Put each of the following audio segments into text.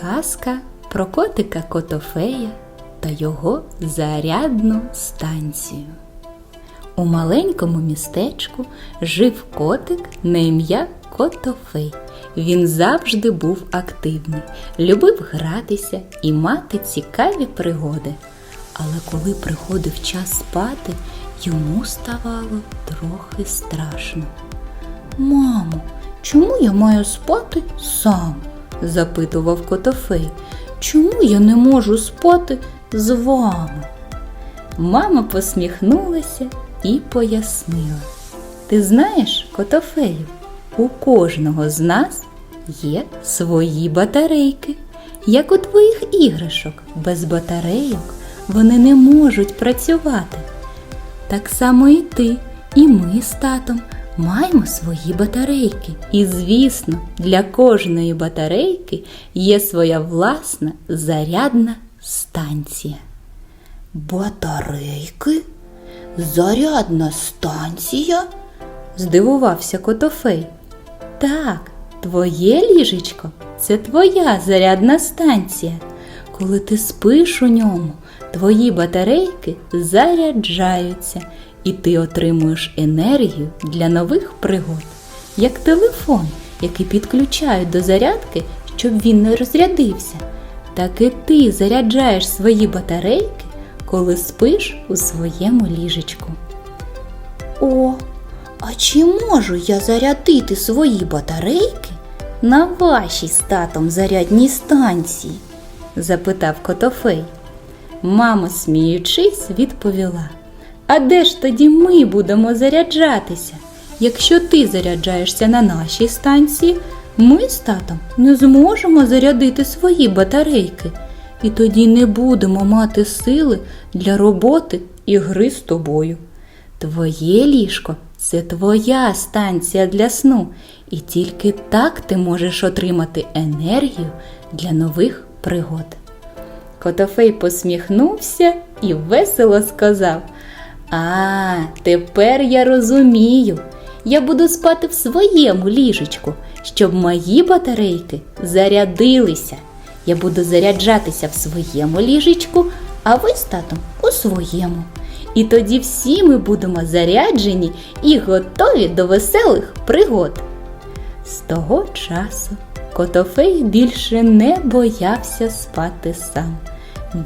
Казка про котика Котофея та його зарядну станцію. У маленькому містечку жив котик на ім'я Котофей. Він завжди був активний, любив гратися і мати цікаві пригоди. Але коли приходив час спати, йому ставало трохи страшно. Мамо, чому я маю спати сам? Запитував Котофей. Чому я не можу спати з вами? Мама посміхнулася і пояснила. Ти знаєш, Котофею, у кожного з нас є свої батарейки, як у твоїх іграшок. Без батарейок вони не можуть працювати. Так само і ти, і ми з татом маємо свої батарейки. І, звісно, для кожної батарейки є своя власна зарядна станція. Батарейки? Зарядна станція? здивувався Котофей. Так, твоє ліжечко це твоя зарядна станція. Коли ти спиш у ньому, твої батарейки заряджаються, і ти отримуєш енергію для нових пригод, як телефон, який підключають до зарядки, щоб він не розрядився. Так і ти заряджаєш свої батарейки, коли спиш у своєму ліжечку. О, а чи можу я зарядити свої батарейки на вашій з татом зарядній станції? запитав Котофей. Мама, сміючись, відповіла. А де ж тоді ми будемо заряджатися? Якщо ти заряджаєшся на нашій станції, ми з татом не зможемо зарядити свої батарейки, і тоді не будемо мати сили для роботи і гри з тобою. Твоє ліжко це твоя станція для сну, і тільки так ти можеш отримати енергію для нових пригод. Котофей посміхнувся і весело сказав: А, тепер я розумію. Я буду спати в своєму ліжечку, щоб мої батарейки зарядилися. Я буду заряджатися в своєму ліжечку, а ви з татом у своєму. І тоді всі ми будемо заряджені і готові до веселих пригод. З того часу Котофей більше не боявся спати сам.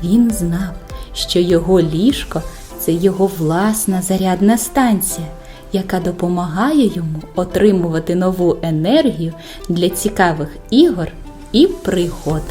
Він знав, що його ліжко це його власна зарядна станція, яка допомагає йому отримувати нову енергію для цікавих ігор і пригод.